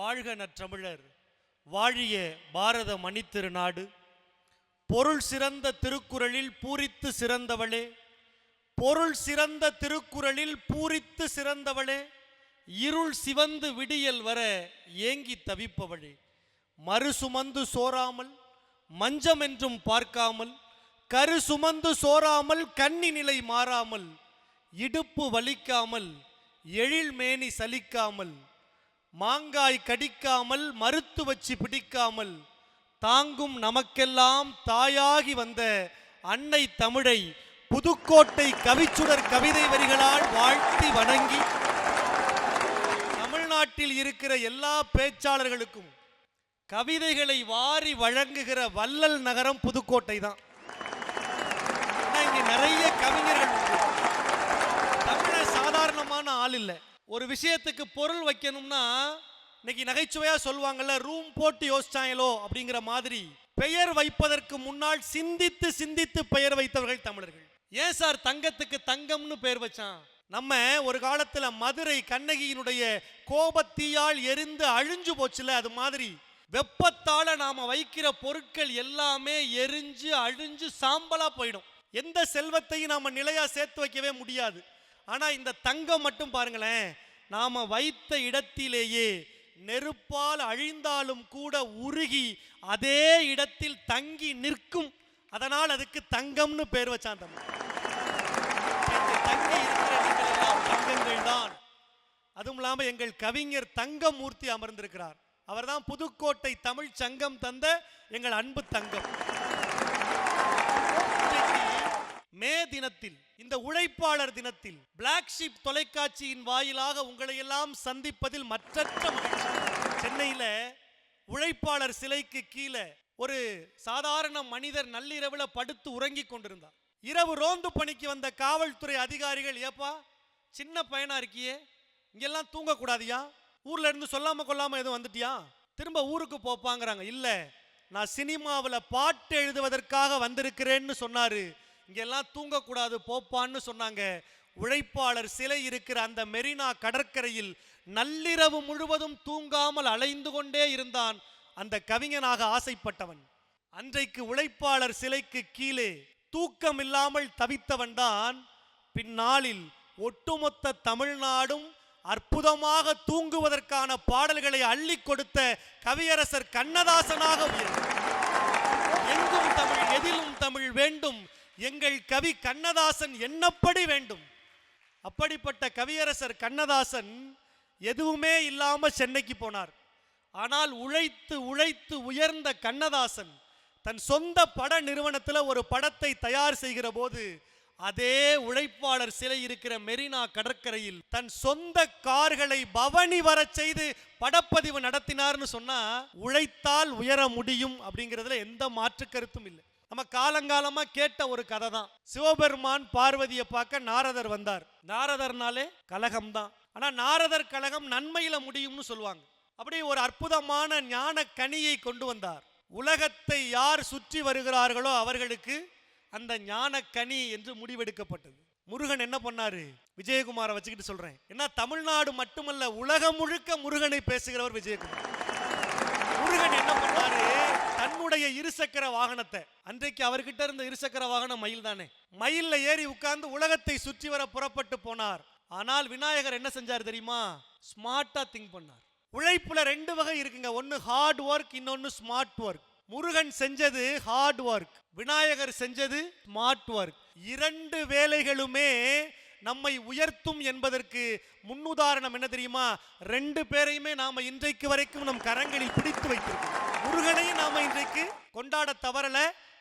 வாழ்க நற்றமிழர் வாழிய பாரத மணித்திருநாடு பொருள் சிறந்த திருக்குறளில் பூரித்து சிறந்தவளே பொருள் சிறந்த திருக்குறளில் பூரித்து சிறந்தவளே இருள் சிவந்து விடியல் வர ஏங்கி தவிப்பவளே. மறு சுமந்து சோராமல் மஞ்சம் என்றும் பார்க்காமல் கரு சுமந்து சோராமல் கன்னி நிலை மாறாமல் இடுப்பு வலிக்காமல் எழில் மேனி சலிக்காமல் மாங்காய் கடிக்காமல் மறுத்து வச்சு பிடிக்காமல் தாங்கும் நமக்கெல்லாம் தாயாகி வந்த அன்னை தமிழை புதுக்கோட்டை கவிச்சுடர் கவிதை வரிகளால் வாழ்த்தி வணங்கி தமிழ்நாட்டில் இருக்கிற எல்லா பேச்சாளர்களுக்கும் கவிதைகளை வாரி வழங்குகிற வள்ளல் நகரம் புதுக்கோட்டை தான். இங்கே இங்க நிறைய கவிஞர்கள் தமிழ சாதாரணமான ஆள் இல்லை. ஒரு விஷயத்துக்கு பொருள் வைக்கணும்னா இன்னைக்கு நகைச்சுவையா சொல்லுவாங்கல்ல ரூம் போட்டு யோசிச்சாங்களோ அப்படிங்கிற மாதிரி பெயர் வைப்பதற்கு முன்னால் சிந்தித்து சிந்தித்து பெயர் வைத்தவர்கள் தமிழர்கள். ஏன் சார் தங்கத்துக்கு தங்கம்னு பெயர் வச்சான்? நம்ம ஒரு காலத்துல மதுரை கண்ணகியினுடைய கோபத்தீயால் எரிந்து அழிஞ்சு போச்சுல அது மாதிரி. வெப்பத்தால நாம வைக்கிற பொருட்கள் எல்லாமே எரிஞ்சு அழிஞ்சு சாம்பலா போயிடும். எந்த செல்வத்தையும் நாம நிலையா சேர்த்து வைக்கவே முடியாது. ஆனா இந்த தங்கம் மட்டும் பாருங்களேன் நாம வைத்த இடத்திலேயே நெருப்பால் அழிந்தாலும் கூட உருகி அதே இடத்தில் தங்கி நிற்கும். அதனால் அதுக்கு தங்கம்னு பேர் வச்சான் தம்பி. தங்கி இருக்கிற தங்கங்கள் தான். அதுவும் இல்லாம எங்கள் கவிஞர் தங்கமூர்த்தி அமர்ந்திருக்கிறார். அவர்தான் புதுக்கோட்டை தமிழ் சங்கம் தந்த எங்கள் அன்பு தங்கம். மே தினத்தில் இந்த உழைப்பாளர் தினத்தில் பிளாக் ஷீப் தொலைக்காட்சியின் வாயிலாக உங்களை எல்லாம் சந்திப்பதில் மற்றற்ற மகிழ்ச்சி. சென்னையில உழைப்பாளர் சிலைக்கு கீழே ஒரு சாதாரண மனிதர் நள்ளிரவுல படுத்து உறங்கிக் கொண்டிருந்தார். இரவு ரோந்து பணிக்கு வந்த காவல்துறை அதிகாரிகள் ஏப்பா சின்ன பையனா இருக்கியே? இங்கெல்லாம் தூங்கக்கூடாதியா? ஊர்ல இருந்து சொல்லாம கொள்ளாம எதுவும் வந்துட்டியா? திரும்ப ஊருக்கு போப்பாங்கிறாங்க. இல்ல நான் சினிமாவில் பாட்டு எழுதுவதற்காக வந்திருக்கிறேன்னு சொன்னாரு. இங்கெல்லாம் தூங்கக்கூடாது போப்பான்னு சொன்னாங்க. உழைப்பாளர் சிலை இருக்கிற அந்த மெரினா கடற்கரையில் நள்ளிரவு முழுவதும் தூங்காமல் அலைந்து கொண்டே இருந்தான் அந்த கவிஞனாக ஆசைப்பட்டவன். அன்றைக்கு உழைப்பாளர் சிலைக்கு கீழே தூக்கம் இல்லாமல் தவித்தவன் தான் பின்னாளில் ஒட்டுமொத்த தமிழ்நாடும் அற்புதமாக தூங்குவதற்கான பாடல்களை அள்ளி கொடுத்த கவியரசர் கண்ணதாசனாக எங்கும் தமிழ் எதிலும் தமிழ் வேண்டும். எங்கள் கவி கண்ணதாசன் என்னப்படி வேண்டும்? அப்படிப்பட்ட கவியரசர் கண்ணதாசன் எதுவுமே இல்லாம சென்னைக்கு போனார். ஆனால் உழைத்து உழைத்து உயர்ந்த கண்ணதாசன் தன் சொந்த பட நிறுவனத்தில் ஒரு படத்தை தயார் செய்கிற போது அதே உழைப்பாளர் சிலை இருக்கிற மெரினா கடற்கரையில் தன் சொந்த கார்களை பவனி வரச் செய்து படப்பதிவு நடத்தினார்னு சொன்னா உழைத்தால் உயர முடியும் அப்படிங்கிறதுல எந்த மாற்று கருத்தும் இல்லை. நம்ம காலங்காலமா கேட்ட ஒரு கதை தான் சிவபெருமான் பார்வதியை பார்க்க நாரதர் வந்தார். நாரதர்னாலே கலகம் தான் ஆனா நாரதர் கலகம் நன்மையில முடியும்னு சொல்லுவாங்க. அப்படி ஒரு அற்புதமான ஞான கனியை கொண்டு வந்தார். உலகத்தை யார் சுற்றி வருகிறார்களோ அவர்களுக்கு அந்த ஞான கனி என்று முடிவெடுக்கப்பட்டது. முருகன் என்ன பண்ணாரு? விஜயகுமாரை வச்சுக்கிட்டு சொல்றேன். ஏன்னா தமிழ்நாடு மட்டுமல்ல உலகம் முழுக்க முருகனை பேசுகிறவர் விஜயகுமார். முருகன் என்ன பண்ணாரு? தன்னுடைய இருசக்கர வாகனத்தை. அன்றைக்கு அவர்கிட்ட இருந்த இருசக்கர வாகனம் மயில் தானே. மயில்ல ஏறி உட்கார்ந்து உலகத்தை சுற்றி வர புறப்பட்டு போனார். ஆனால் விநாயகர் என்ன செஞ்சார் தெரியுமா? ஸ்மார்ட்டா திங்க் பண்ணார். உழைப்புல ரெண்டு வகை இருக்குங்க. ஒன்னு ஹார்ட் ஒர்க் இன்னொன்னு ஸ்மார்ட் ஒர்க் முருகன் செஞ்சது ஹார்ட் ஒர்க் விநாயகர் செஞ்சது ஸ்மார்ட் ஒர்க் இரண்டு வேலைகளுமே நம்மை உயர்த்தும் என்பதற்கு முன்னுதாரணம் என்ன தெரியுமா? ரெண்டு பேரையுமே நாம இன்றைக்கு வரைக்கும் நம் கரங்களில் பிடித்து வைத்திருக்கிறோம். முருகனையும் நாம இன்றைக்கு கொண்டாட தவறல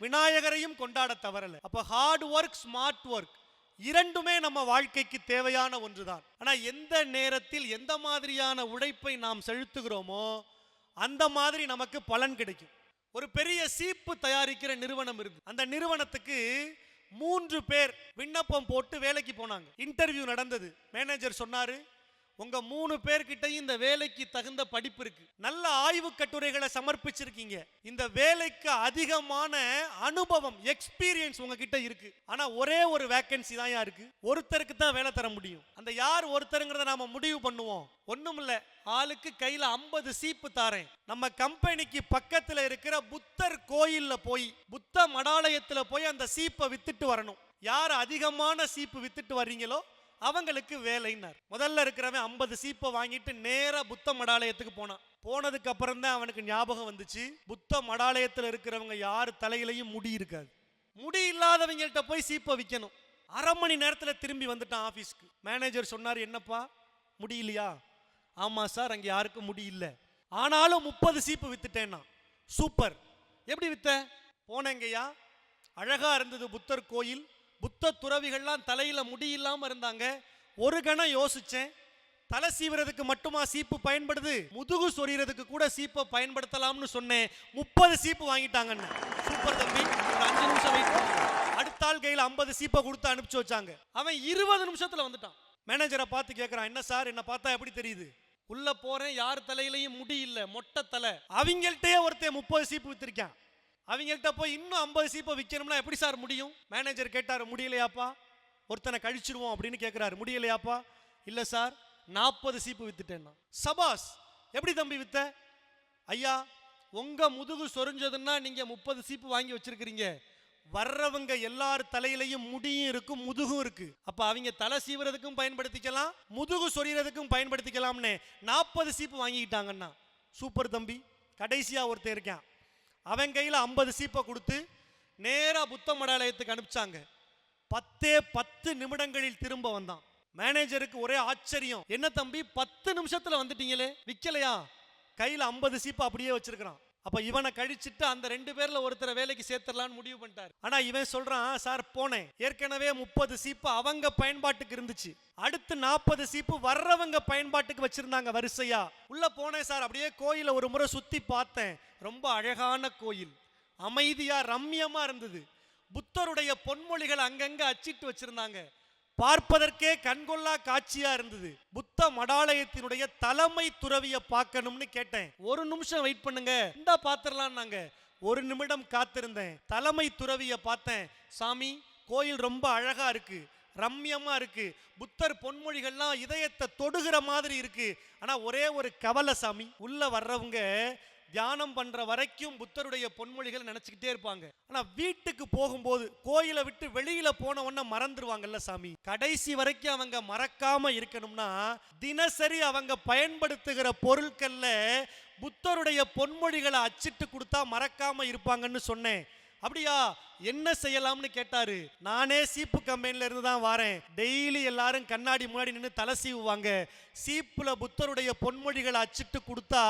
விநாயகரையும் கொண்டாட தவறல. அப்ப ஹார்ட் ஒர்க் ஸ்மார்ட் ஒர்க் இரண்டுமே நம்ம வாழ்க்கைக்கு தேவையான ஒன்றுதான். ஆனா எந்த நேரத்தில் எந்த மாதிரியான உழைப்பை நாம் செலுத்துகிறோமோ அந்த மாதிரி நமக்கு பலன் கிடைக்கும். ஒரு பெரிய சீப்பு தயாரிக்கிற நிறுவனம் இருக்கு. அந்த நிறுவனத்துக்கு மூன்று பேர் விண்ணப்பம் போட்டு வேலைக்கு போனாங்க. இன்டர்வியூ நடந்தது. மேனேஜர் சொன்னாரு உங்க மூணு பேர்கிட்டயும் இந்த வேலைக்கு தகுந்த படிப்பு இருக்கு. நல்ல ஆய்வு கட்டுரைகளை சமர்ப்பிச்சிருக்கீங்க. இந்த வேலைக்கு அதிகமான அனுபவம் எக்ஸ்பீரியன்ஸ் உங்ககிட்ட இருக்கு. ஆனா ஒரே ஒரு வேக்கன்சி தான் இருக்கு. ஒருத்தருக்கு தான் வேலை தர முடியும். அந்த யார் ஒருத்தருங்கிறத நாம முடிவு பண்ணுவோம். ஒண்ணும் இல்ல ஆளுக்கு கையில 50 சீப்பு தாரேன். நம்ம கம்பெனிக்கு பக்கத்துல இருக்கிற புத்தர் கோயில்ல போய் புத்த மடாலயத்துல போய் அந்த சீப்பை வித்துட்டு வரணும். யார் அதிகமான சீப்பு வித்துட்டு வர்றீங்களோ அவங்களுக்கு வேலைன்னார். முதல்ல இருக்கிறவன் ஐம்பது சீப்பை வாங்கிட்டு நேரா புத்த மடாலயத்துக்கு போனான். போனதுக்கு அப்புறம் தான் அவனுக்கு ஞாபகம் வந்துச்சு. புத்த மடாலயத்தில் இருக்கிறவங்க யார் தலையிலையும் முடி இருக்காது. முடி இல்லாதவங்கள்ட்ட போய் சீப்பை விற்கணும் அரை மணி நேரத்தில் திரும்பி வந்துட்டான் ஆஃபீஸ்க்கு மேனேஜர் சொன்னார் என்னப்பா முடியலையா ஆமாம் சார் அங்கே யாருக்கும் முடியல ஆனாலும் முப்பது சீப்பு வித்துட்டேன்னா. சூப்பர். எப்படி வித்த? போனேங்கய்யா. அழகா இருந்தது புத்தர் கோயில். புத்த துறவிகள்லாம் தலையில முடி இல்லாமல் இருந்தாங்க. ஒரு கணம் யோசிச்சேன். தலை சீவுறதுக்கு மட்டுமா சீப்பு பயன்படுது? முதுகு சொறியறதுக்கு கூட சீப்பை பயன்படுத்தலாம்னு சொன்னேன். முப்பது சீப்பு வாங்கிட்டாங்கன்னு. சூப்பர் தம்பி ஒரு அஞ்சு நிமிஷம் வெயிட் அடுத்த ஆள் கையில் ஐம்பது சீப்பை கொடுத்து அனுப்பிச்சு வச்சாங்க. அவன் இருபது நிமிஷத்துல வந்துட்டான். மேனேஜரை பார்த்து கேட்குறான் என்ன சார் என்ன பார்த்தா எப்படி தெரியுது? உள்ள போறேன் யார் தலையிலையும் முடி இல்ல மொட்டை தலை. அவங்கள்ட்டயே ஒருத்தன் முப்பது சீப்பு வித்திருக்கான். அவங்கள்ட்ட போய் இன்னும் ஐம்பது சீப்பை விற்கணும்னா எப்படி சார் முடியும்? மேனேஜர் கேட்டார் முடியலையாப்பா. ஒருத்தனை கழிச்சிடுவோம் அப்படின்னு கேட்குறாரு முடியலையாப்பா? இல்லை சார். நாற்பது சீப்பு வித்துட்டேன்னா. சபாஸ் எப்படி தம்பி வித்த? ஐயா உங்க முதுகு சொரிஞ்சதுன்னா நீங்க முப்பது சீப்பு வாங்கி வச்சிருக்கிறீங்க. வர்றவங்க எல்லார் தலையிலையும் முடியும் இருக்கும் முதுகும் இருக்கு. அப்ப அவங்க தலை சீவுறதுக்கும் பயன்படுத்திக்கலாம் முதுகு சொரியறதுக்கும் பயன்படுத்திக்கலாம்னு நாற்பது சீப்பு வாங்கிக்கிட்டாங்கன்னா. சூப்பர் தம்பி. கடைசியா ஒருத்தன் இருக்கான். அவன் கையில் ஐம்பது சீப்பை கொடுத்து நேராக புத்த மடாலயத்துக்கு அனுப்பிச்சாங்க. பத்தே பத்து நிமிடங்களில் திரும்ப வந்தான். மேனேஜருக்கு ஒரே ஆச்சரியம். என்ன தம்பி பத்து நிமிஷத்துல வந்துட்டீங்களே? விக்கலையா கையில் ஐம்பது சீப்பை அப்படியே வச்சிருக்கிறான். அப்ப இவனை கழிச்சிட்டு அந்த ரெண்டு பேர்ல ஒருத்தரை வேலைக்கு சேர்த்துடலான்னு முடிவு பண்ணிட்டார். ஆனா இவன் சொல்றான் சார் போனேன். ஏற்கனவே முப்பது சீப்பு அவங்க பயன்பாட்டுக்கு இருந்துச்சு. அடுத்து நாற்பது சீப்பு வர்றவங்க பயன்பாட்டுக்கு வச்சிருந்தாங்க வரிசையா. உள்ள போனேன் சார். அப்படியே கோயிலை ஒரு முறை சுத்தி பார்த்தேன். ரொம்ப அழகான கோயில். அமைதியா ரம்யமாக இருந்தது. புத்தருடைய பொன்மொழிகள் அங்கங்கே அச்சிட்டு வச்சிருந்தாங்க. பார்ப்பதற்கே கண்கொள்ளா காட்சியா இருந்தது. புத்த மடாலயத்தினுடைய தலைமை துறவிய பார்க்கணும்னு கேட்டேன். ஒரு நிமிஷம் வெயிட் பண்ணுங்க. இந்த பாத்திரலாம் நாங்க ஒரு நிமிடம் காத்திருந்தேன். தலைமை துறவிய பார்த்தேன். சாமி கோயில் ரொம்ப அழகா இருக்கு. ரம்யமா இருக்கு. புத்தர் பொன்மொழிகள்லாம் இதயத்தை தொடுகிற மாதிரி இருக்கு. ஆனா ஒரே ஒரு கவலை சாமி. உள்ள வர்றவங்க தியானம் பண்ற வரைக்கும் புத்தருடைய பொன்மொழிகள் நினைச்சுக்கிட்டே இருப்பாங்க. ஆனா வீட்டுக்கு போகும்போது கோயிலை விட்டு வெளியில போன உடனே மறந்துருவாங்கல்ல சாமி. கடைசி வரைக்கும் அவங்க மறக்காம இருக்கணும்னா தினசரி அவங்க பயன்படுத்துகிற பொருட்கள்ல புத்தருடைய பொன்மொழிகளை அச்சிட்டு கொடுத்தா மறக்காம இருப்பாங்கன்னு சொன்னேன். அப்படியா? என்ன செய்யலாம்னு கேட்டாரு. நானே சீப்பு கம்பெனில இருந்து தான் வாரேன். டெய்லி எல்லாரும் கண்ணாடி முன்னாடி நின்று தலை சீவுவாங்க. சீப்புல புத்தருடைய பொன்மொழிகளை அச்சிட்டு கொடுத்தா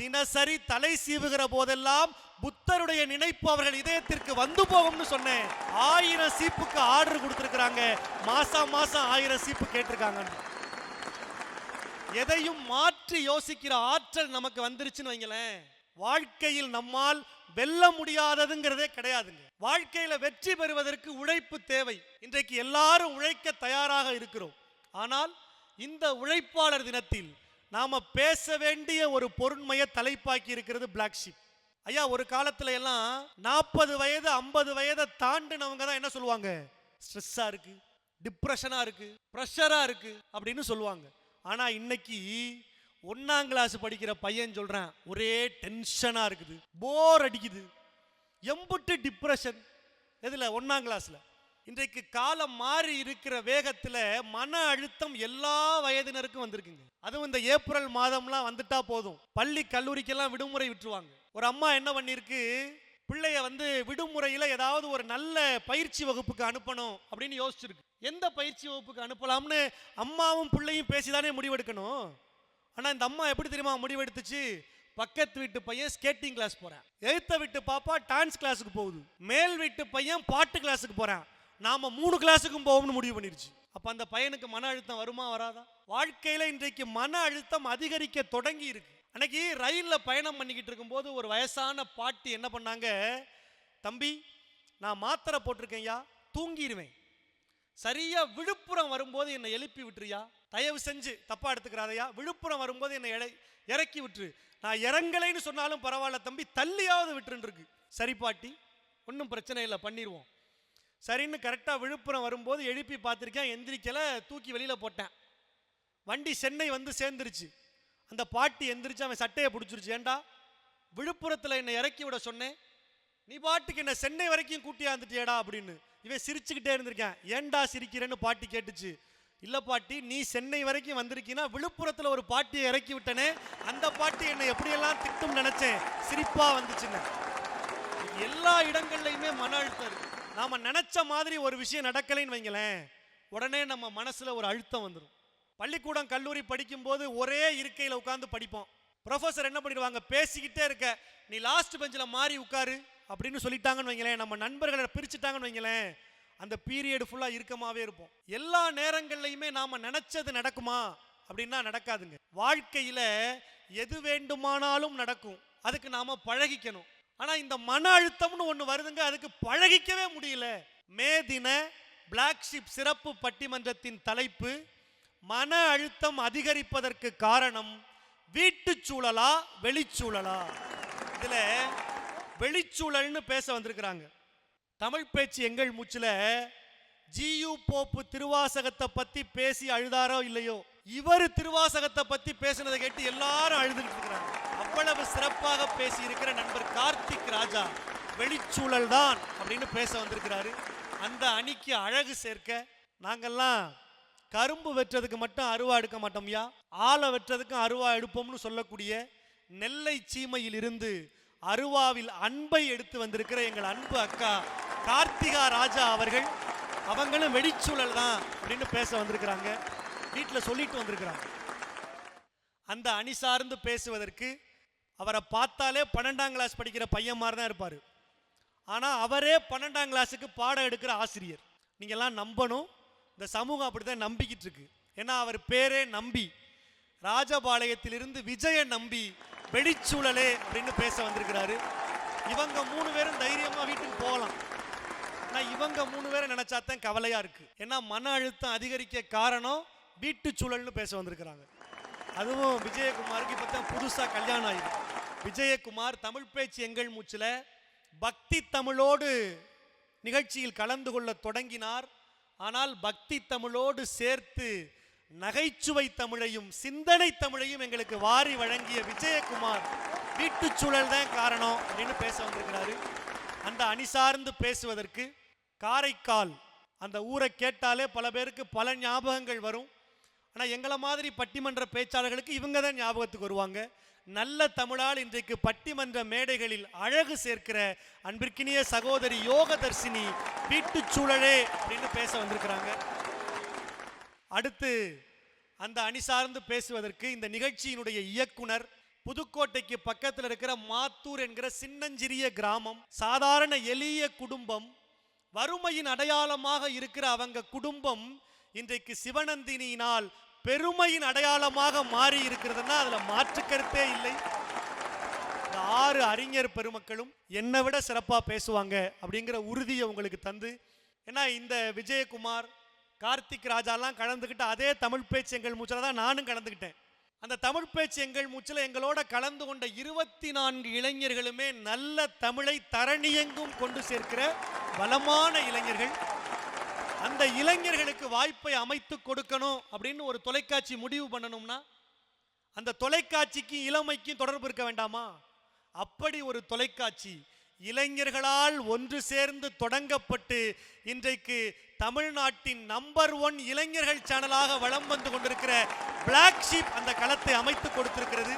தினசரி தலை சீவுகிற போதெல்லாம் புத்தருடைய நினைப்பு அவர்கள் இதயத்திற்கு வந்து போகும்னு சொன்னேன். ஆயிரம் சீப்புக்கு ஆர்டர் கொடுத்துருக்காங்க மாசம் மாசம் ஆயிரம் சீப்பு கேட்டிருக்காங்க எதையும் மாற்றி யோசிக்கிற ஆற்றல் நமக்கு வந்துருச்சுன்னு வைங்களேன். வாழ்க்கையில் நம்மால் வெல்ல முடியாததுங்கிறதே கிடையாதுங்க. வாழ்க்கையில வெற்றி பெறுவதற்கு உழைப்பு தேவை. இன்றைக்கு எல்லாரும் உழைக்க தயாராக இருக்கிறோம். ஆனால் இந்த உழைப்பாளர் தினத்தில் நாம பேச வேண்டிய ஒரு பொருண்மையை தலைப்பாக்கி இருக்கிறது பிளாக் ஷிப் ஐயா ஒரு காலத்துல எல்லாம் நாற்பது வயது ஐம்பது வயதை தாண்டினவங்க தான் என்ன சொல்லுவாங்க? ஸ்ட்ரெஸ்ஸா இருக்கு டிப்ரெஷனா இருக்கு ப்ரெஷரா இருக்கு அப்படின்னு சொல்லுவாங்க. ஆனா இன்னைக்கு ஒன்னாம் கிளாஸ் படிக்கிற பையன் சொல்றேன் ஒரே டென்ஷனா இருக்குது போர் அடிக்குது எம்புட்டு டிப்ரெஷன் எதுல? ஒன்னாம் கிளாஸ்ல இன்றைக்கு காலம் மாறி இருக்கிற வேகத்துல மன அழுத்தம் எல்லா வயதினருக்கும் வந்திருக்குங்க. அதுவும் இந்த ஏப்ரல் மாதம்லாம் வந்துட்டா போதும். பள்ளி கல்லூரிக்கெல்லாம் விடுமுறை விட்டுருவாங்க. ஒரு அம்மா என்ன பண்ணிருக்கு? பிள்ளைய வந்து விடுமுறையில ஏதாவது ஒரு நல்ல பயிற்சி வகுப்புக்கு அனுப்பணும் அப்படின்னு யோசிச்சிருக்கு. எந்த பயிற்சி வகுப்புக்கு அனுப்பலாம்னு அம்மாவும் பிள்ளையும் பேசிதானே முடிவெடுக்கணும்? ஆனா இந்த அம்மா எப்படி தெரியுமா முடிவெடுத்துச்சு? பக்கத்து வீட்டு பையன் ஸ்கேட்டிங் கிளாஸ் போறான். எழுத்த வீட்டு பாப்பா டான்ஸ் கிளாஸுக்கு போகுது. மேல் வீட்டு பையன் பாட்டு கிளாஸுக்கு போறான். நாம மூணு கிளாஸுக்கும் போவோம்னு முடிவு பண்ணிருச்சு. அப்ப அந்த பையனுக்கு மன அழுத்தம் வருமா வராதா? வாழ்க்கையில இன்றைக்கு மன அழுத்தம் அதிகரிக்க தொடங்கி இருக்கு. அன்னைக்கு ரயில்ல பயணம் பண்ணிக்கிட்டு இருக்கும்போது ஒரு வயசான பாட்டி என்ன பண்ணாங்க? தம்பி நான் மாத்திரை போட்டிருக்கேன்யா தூங்கிடுவேன் சரியா விழுப்புரம் வரும்போது என்னை எழுப்பி விட்டுறியா? தயவு செஞ்சு தப்பா எடுத்துக்கிறாதையா? விழுப்புரம் வரும்போது என்னை எடை- இறக்கி விட்டுரு. நான் இறங்கலைன்னு சொன்னாலும் பரவாயில்ல தம்பி தள்ளியாவது விட்டுருன்னு இருக்கு சரி பாட்டி ஒன்றும் பிரச்சனை இல்லை பண்ணிடுவோம் சரின்னு கரெக்டாக விழுப்புரம் வரும்போது எழுப்பி பார்த்துருக்கேன் எந்திரிக்கலை தூக்கி வெளியில் போட்டேன். வண்டி சென்னை வந்து சேர்ந்துருச்சு. அந்த பாட்டி எந்திரிச்சு அவன் சட்டையை பிடிச்சிருச்சு. ஏண்டா? விழுப்புரத்தில் என்னை இறக்கி விட சொன்னேன் நீ பாட்டுக்கு என்னை சென்னை வரைக்கும் கூட்டியாந்துட்டியடா அப்படின்னு. இவன் சிரிச்சுக்கிட்டே இருந்திருக்கேன். ஏன்டா சிரிக்கிறேன்னு பாட்டி கேட்டுச்சு. இல்லை பாட்டி நீ சென்னை வரைக்கும் வந்திருக்கீன்னா விழுப்புரத்தில் ஒரு பாட்டியை இறக்கி விட்டனே. அந்த பாட்டி என்னை எப்படியெல்லாம் திட்டும் நினச்சேன். சிரிப்பாக வந்துச்சுன்னு எல்லா இடங்கள்லையுமே மன அழுத்தம் இருக்குது நாம் நினச்ச மாதிரி ஒரு விஷயம் நடக்கலைன்னு வைங்களேன் உடனே நம்ம மனசில் ஒரு அழுத்தம் வந்துடும் பள்ளிக்கூடம் கல்லூரி படிக்கும்போது ஒரே இருக்கையில் உட்காந்து படிப்போம். ப்ரொஃபஸர் என்ன பண்ணிடுவாங்க? பேசிக்கிட்டே இருக்க நீ லாஸ்ட் பெஞ்சில் மாறி உட்காரு அப்படின்னு சொல்லிட்டாங்கன்னு வைங்களேன் நம்ம நண்பர்களை பிரிச்சுட்டாங்கன்னு வைங்களேன் அந்த பீரியட் ஃபுல்லாக இறுக்கமாகவே இருப்போம். எல்லா நேரங்கள்லையுமே நாம் நினச்சது நடக்குமா? அப்படின்னா நடக்காதுங்க. வாழ்க்கையில் எது வேண்டுமானாலும் நடக்கும். அதுக்கு நாம் பழகிக்கணும். ஆனால் இந்த மன அழுத்தம்னு ஒன்று வருதுங்க அதுக்கு பழகிக்கவே முடியல. மே தின பிளாக் ஷிப் சிறப்பு பட்டிமன்றத்தின் தலைப்பு மன அழுத்தம் அதிகரிப்பதற்கு காரணம் வீட்டுச் சூழலா வெளிச்சூழலா? இதில் வெளிச்சூழல்னு பேச வந்திருக்கிறாங்க. தமிழ் பேச்சு எங்கள் மூச்சில் ஜியு போப்பு திருவாசகத்தை பற்றி பேசி அழுதாரோ இல்லையோ? இவர் திருவாசகத்தை பற்றி பேசுனதை கேட்டு எல்லாரும் அழுதுட்டு இருக்கிறாங்க. அவ்வளவு சிறப்பாக பேசி இருக்கிற நண்பர் கார்த்திக் ராஜா? வெளிச்சூழல் தான் அப்படின்னு பேச வந்திருக்கிறாரு. அந்த அணிக்கு அழகு சேர்க்க நாங்கள்லாம் கரும்பு வெட்டுறதுக்கு மட்டும் அருவா எடுக்க மாட்டோம்யா ஆளை வெட்டுறதுக்கும் அருவா எடுப்போம்னு சொல்லக்கூடிய நெல்லை சீமையில் இருந்து அருவாவில் அன்பை எடுத்து வந்திருக்கிற எங்கள் அன்பு அக்கா கார்த்திகா ராஜா அவர்கள் அவங்களும் வெடிச்சூழல் தான் அப்படின்னு பேச வந்திருக்கிறாங்க. வீட்டில் சொல்லிட்டு வந்திருக்கிறாங்க. அந்த அணி சார்ந்து பேசுவதற்கு அவரை பார்த்தாலே பன்னெண்டாம் கிளாஸ் படிக்கிற பையன் மாதிரி தான் இருப்பார். ஆனால் அவரே பன்னெண்டாம் கிளாஸுக்கு பாடம் எடுக்கிற ஆசிரியர். நீங்கள்லாம் நம்பணும். இந்த சமூகம் அப்படி தான் நம்பிக்கிட்டு இருக்கு. ஏன்னா அவர் பேரே நம்பி ராஜபாளையத்திலிருந்து விஜய நம்பி வெளிச்சூழலே அப்படின்னு பேச வந்திருக்கிறாரு. இவங்க மூணு பேரும் தைரியமாக வீட்டுக்கு போகலாம். ஆனால் இவங்க மூணு பேரை நினச்சா தான் கவலையாக இருக்குது ஏன்னா மன அழுத்தம் அதிகரிக்க காரணம் வீட்டு சூழல்னு பேச வந்திருக்கிறாங்க. அதுவும் விஜயகுமாருக்கு இப்போ தான் புதுசாக கல்யாணம் ஆயிருக்கு. விஜயகுமார் தமிழ் பேச்சு எங்கள் மூச்சில் பக்தி தமிழோடு நிகழ்ச்சியில் கலந்து கொள்ள தொடங்கினார். ஆனால் பக்தி தமிழோடு சேர்த்து நகைச்சுவை தமிழையும் சிந்தனை தமிழையும் எங்களுக்கு வாரி வழங்கிய விஜயகுமார் வீட்டுச்சூழல் தான் காரணம் அப்படின்னு பேச வந்திருக்கிறாரு. அந்த அணி சார்ந்து பேசுவதற்கு காரைக்கால் அந்த ஊரை கேட்டாலே பல பேருக்கு பல ஞாபகங்கள் வரும். ஆனால் எங்களை மாதிரி பட்டிமன்ற பேச்சாளர்களுக்கு இவங்க தான் ஞாபகத்துக்கு வருவாங்க. நல்ல தமிழால் இன்றைக்கு பட்டிமன்ற மேடைகளில் அழகு சேர்க்கிற அன்பிற்கினிய சகோதரி யோகதர்ஷினி வீட்டுச் சூழலே அப்படின்னு பேச வந்திருக்கிறாங்க. அடுத்து அந்த அணி சார்ந்து பேசுவதற்கு இந்த நிகழ்ச்சியினுடைய இயக்குனர் புதுக்கோட்டைக்கு பக்கத்தில் இருக்கிற மாத்தூர் என்கிற சின்னஞ்சிறிய கிராமம் சாதாரண எளிய குடும்பம் வறுமையின் அடையாளமாக இருக்கிற அவங்க குடும்பம் இன்றைக்கு சிவநந்தினியினால் பெருமையின் அடையாளமாக மாறி இருக்கிறதுன்னா அதில் மாற்று கருத்தே இல்லை. இந்த ஆறு அறிஞர் பெருமக்களும் என்னை விட சிறப்பாக பேசுவாங்க அப்படிங்கிற உறுதியை உங்களுக்கு தந்து ஏன்னா இந்த விஜயகுமார் கார்த்திக் ராஜாலாம் கலந்துக்கிட்ட அதே தமிழ் பேச்சு எங்கள் மூச்சில் தான் நானும் கலந்துக்கிட்டேன் அந்த தமிழ் பேச்சு எங்கள் மூச்சில் எங்களோட கலந்து கொண்ட இருபத்தி நான்கு இளைஞர்களுமே நல்ல தமிழை தரணியெங்கும் கொண்டு சேர்க்கிற பலமான இளைஞர்கள். அந்த இளைஞர்களுக்கு வாய்ப்பை அமைத்து கொடுக்கணும் அப்படின்னு ஒரு தொலைக்காட்சி முடிவு பண்ணணும்னா அந்த தொலைக்காட்சிக்கு இளமைக்கும் தொடர்பு இருக்க வேண்டாமா? அப்படி ஒரு தொலைக்காட்சி இளைஞர்களால் ஒன்று சேர்ந்து தொடங்கப்பட்டு இன்றைக்கு தமிழ்நாட்டின் நம்பர் ஒன் இளைஞர்கள் சேனலாக வலம் வந்து கொண்டிருக்கிற பிளாக் ஷீப் அந்த களத்தை அமைத்து கொடுத்திருக்கிறது.